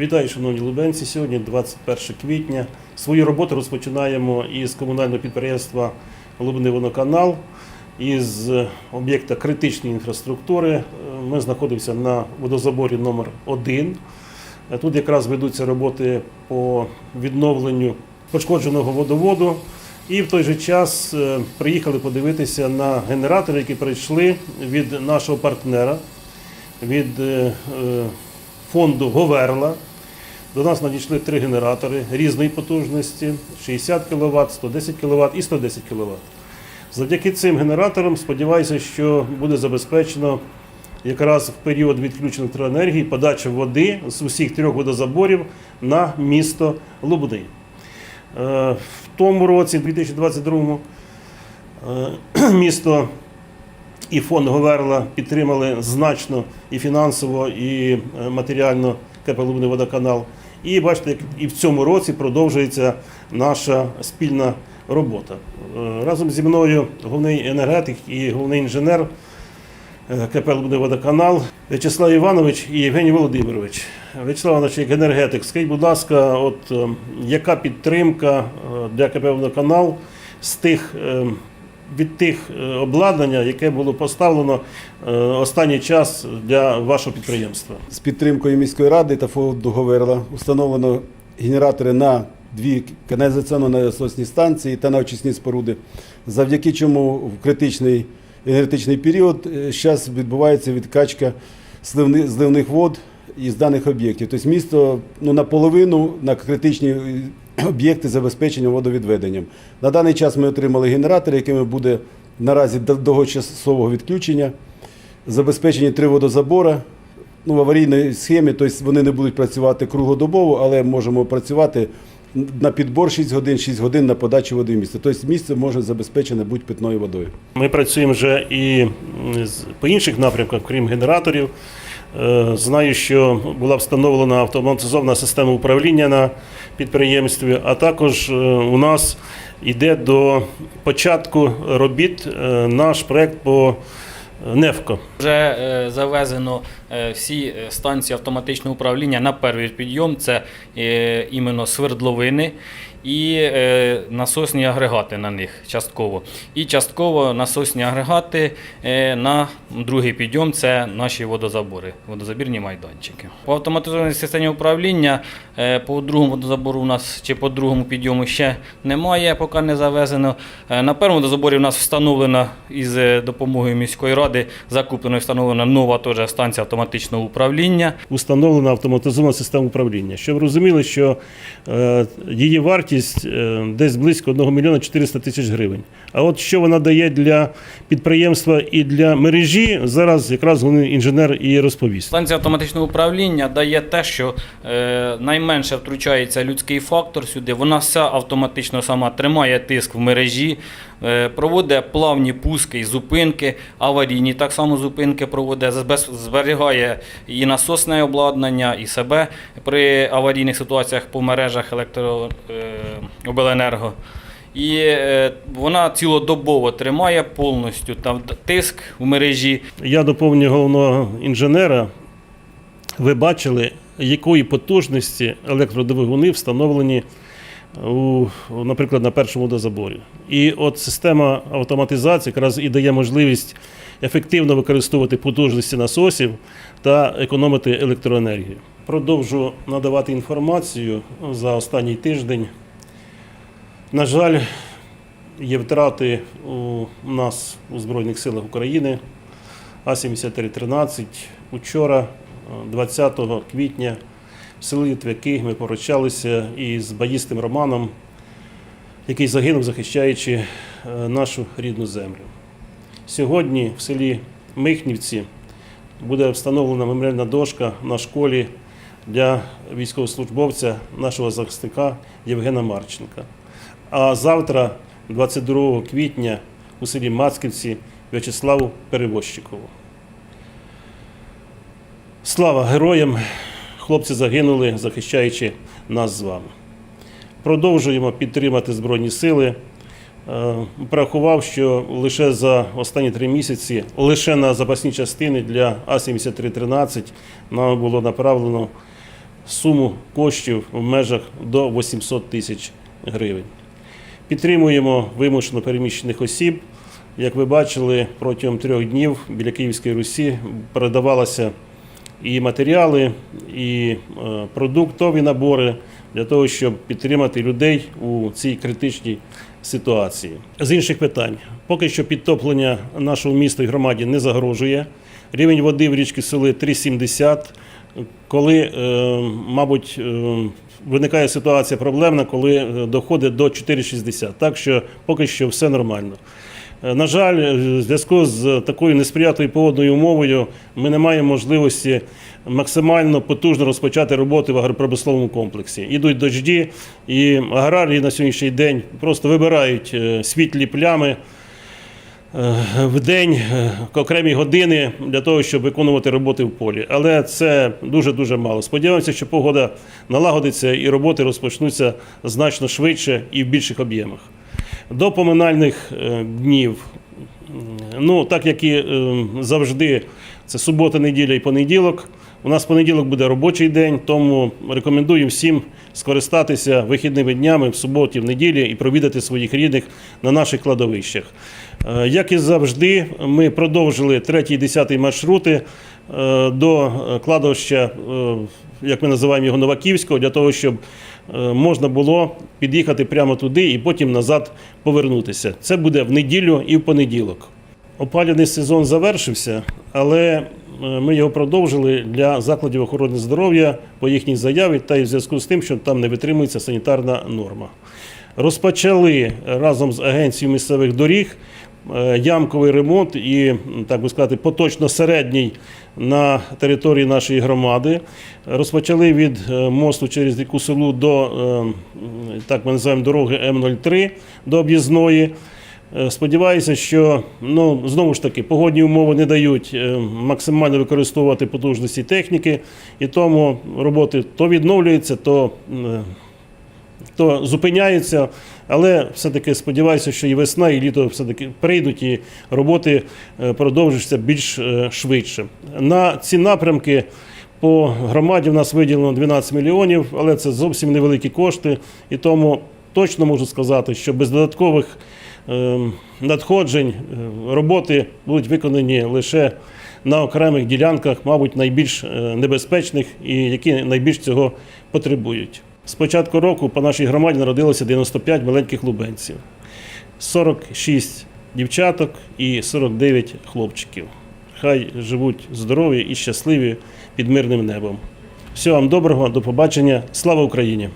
Вітаю, шановні лубенці. Сьогодні 21 квітня. Свою роботу розпочинаємо із комунального підприємства Лубний водоканал із об'єкта критичної інфраструктури. Ми знаходимося на водозаборі номер 1 Тут якраз ведуться роботи по відновленню пошкодженого водоводу. І в той же час е, приїхали подивитися на генератори, які прийшли від нашого партнера, від е, е, фонду Говерла. До нас надійшли три генератори різної потужності: 60 кВт, 110 кВт і 110 кВт. Завдяки цим генераторам сподіваюся, що буде забезпечено якраз в період відключення електроенергії подача води з усіх трьох водозаборів на місто Лубни. Е, В тому році, 2022 е, місто і фонд Говерла підтримали значно і фінансово, і е, матеріально КП «Лубний водоканал. І бачите, як і в цьому році продовжується наша спільна робота. Е, Разом зі мною головний енергетик і головний інженер е, КП водоканал В'ячеслав Іванович і Євгеній Володимирович. В'ячеслав Іванович, як енергетик, скажіть, будь ласка, от е, яка підтримка е, для КП «Водоканал з тих е, від тих е, обладнання, яке було поставлено е, останній час для вашого підприємства? З підтримкою міської ради та фонду Говерла установлено генератори на дві каналізаційно-насосні станції та на очисні споруди, завдяки чому в критичний енергетичний період зараз відбувається відкачка зливних вод із даних об'єктів. Тобто місто ну, наполовину на критичні е, об'єкти забезпечення водовідведенням. На даний час ми отримали генератори, якими буде наразі до- довгочасового відключення забезпечені три водозабора. Ну, в аварійній схемі, тобто вони не будуть працювати круглодобово, але можемо працювати на підбор 6 годин, 6 годин на подачу води в місто. Тобто місце може забезпечене будь питною водою. Ми працюємо вже і по інших напрямках, крім генераторів. Е, Знаю, що була встановлена автоматизована система управління на підприємстві, а також е, у нас йде до початку робіт е, наш проект по НЕФКО. Вже завезено всі станції автоматичного управління на перший підйом. Це іменно свердловини і е, насосні агрегати на них частково. І частково насосні агрегати е, на другий підйом це наші водозабори, водозабірні майданчики. По автоматизованій системі управління е, по другому водозабору у нас чи по другому підйому ще немає, поки не завезено. Е, На першому водозаборі у нас встановлена із е, допомогою міської ради закуплена і встановлена нова теж станція автоматичного управління. Установлена автоматизована система управління. Щоб розуміли, що е, її вартість е, десь близько 1 мільйона 400 тисяч гривень. А от що вона дає для підприємства і для мережі, зараз якраз головний інженер і розповість. Станція автоматичного управління дає те, що е, найменше втручається людський фактор сюди. Вона вся автоматично сама тримає тиск в мережі, е, проводить плавні пуски і зупинки, аварійні так само зупинки проводить, зберігає і насосне обладнання, і себе при аварійних ситуаціях по мережах електрообленерго. І е, вона цілодобово тримає повністю там тиск в мережі. Я доповню головного інженера. Ви бачили, якої потужності електродвигуни встановлені у, наприклад, на першому водозаборі. І от система автоматизації якраз і дає можливість ефективно використовувати потужності насосів та економити електроенергію. Продовжу надавати інформацію за останній тиждень. На жаль, є втрати у нас у Збройних силах України. А-7313. Учора, е, 20 квітня, в селі Твяки ми поручалися із баїстим Романом, який загинув, захищаючи е, нашу рідну землю. Сьогодні в селі Михнівці буде встановлена меморіальна дошка на школі для військовослужбовця, нашого захисника Євгена Марченка. А завтра, 22 квітня, у селі Мацківці В'ячеславу Перевозчикову. Слава героям! Хлопці загинули, захищаючи нас з вами. Продовжуємо підтримати Збройні Сили. Е, Порахував, що лише за останні три місяці, лише на запасні частини для А-7313 нам було направлено суму коштів в межах до 800 тисяч гривень. Підтримуємо вимушено переміщених осіб. Як ви бачили, протягом трьох днів біля Київської Русі передавалося і матеріали, і е, продуктові набори для того, щоб підтримати людей у цій критичній ситуації. З інших питань, поки що підтоплення нашого міста і громаді не загрожує. Рівень води в річці Соли 3,70. Коли, е, мабуть, е, виникає ситуація проблемна, коли е, доходить до 4,60. Так що поки що все нормально. Е, На жаль, е, в зв'язку з такою несприятливою погодною умовою ми не маємо можливості максимально потужно розпочати роботи в агропромисловому комплексі. Ідуть дожді, і аграрії на сьогоднішній день просто вибирають світлі плями в день е, окремі години для того, щоб виконувати роботи в полі. Але це дуже-дуже мало. Сподіваємося, що погода налагодиться і роботи розпочнуться значно швидше і в більших об'ємах. До поминальних е, днів, ну так як і е, завжди, це субота, неділя і понеділок. У нас понеділок буде робочий день, тому рекомендую всім скористатися вихідними днями в суботі, в неділі і провідати своїх рідних на наших кладовищах. Е, Як і завжди, ми продовжили третій десятий маршрути е, до кладовища, е, як ми називаємо його Новаківського, для того, щоб можна було під'їхати прямо туди і потім назад повернутися. Це буде в неділю і в понеділок. Опалювальний сезон завершився, але е, ми його продовжили для закладів охорони здоров'я по їхній заяві та й в зв'язку з тим, що там не витримується санітарна норма. Розпочали разом з агенцією місцевих доріг е, ямковий ремонт і, так би сказати, поточно середній на території нашої громади. Розпочали від е, мосту через ріку селу до так ми називаємо дороги М03 до об'їзної. Е, Сподіваюся, що ну знову ж таки погодні умови не дають е, максимально використовувати потужності техніки, і тому роботи то відновлюються, то, е, то зупиняються. Але все-таки сподіваюся, що і весна, і літо все-таки прийдуть, і роботи продовжаться більш швидше. На ці напрямки по громаді в нас виділено 12 мільйонів, але це зовсім невеликі кошти, і тому точно можу сказати, що без додаткових надходжень е, роботи будуть виконані лише на окремих ділянках, мабуть, найбільш е, небезпечних і які найбільш цього потребують. З початку року по нашій громаді народилося 95 маленьких лубенців, 46 дівчаток і 49 хлопчиків. Хай живуть здорові і щасливі під мирним небом. Всього вам доброго, до побачення. Слава Україні!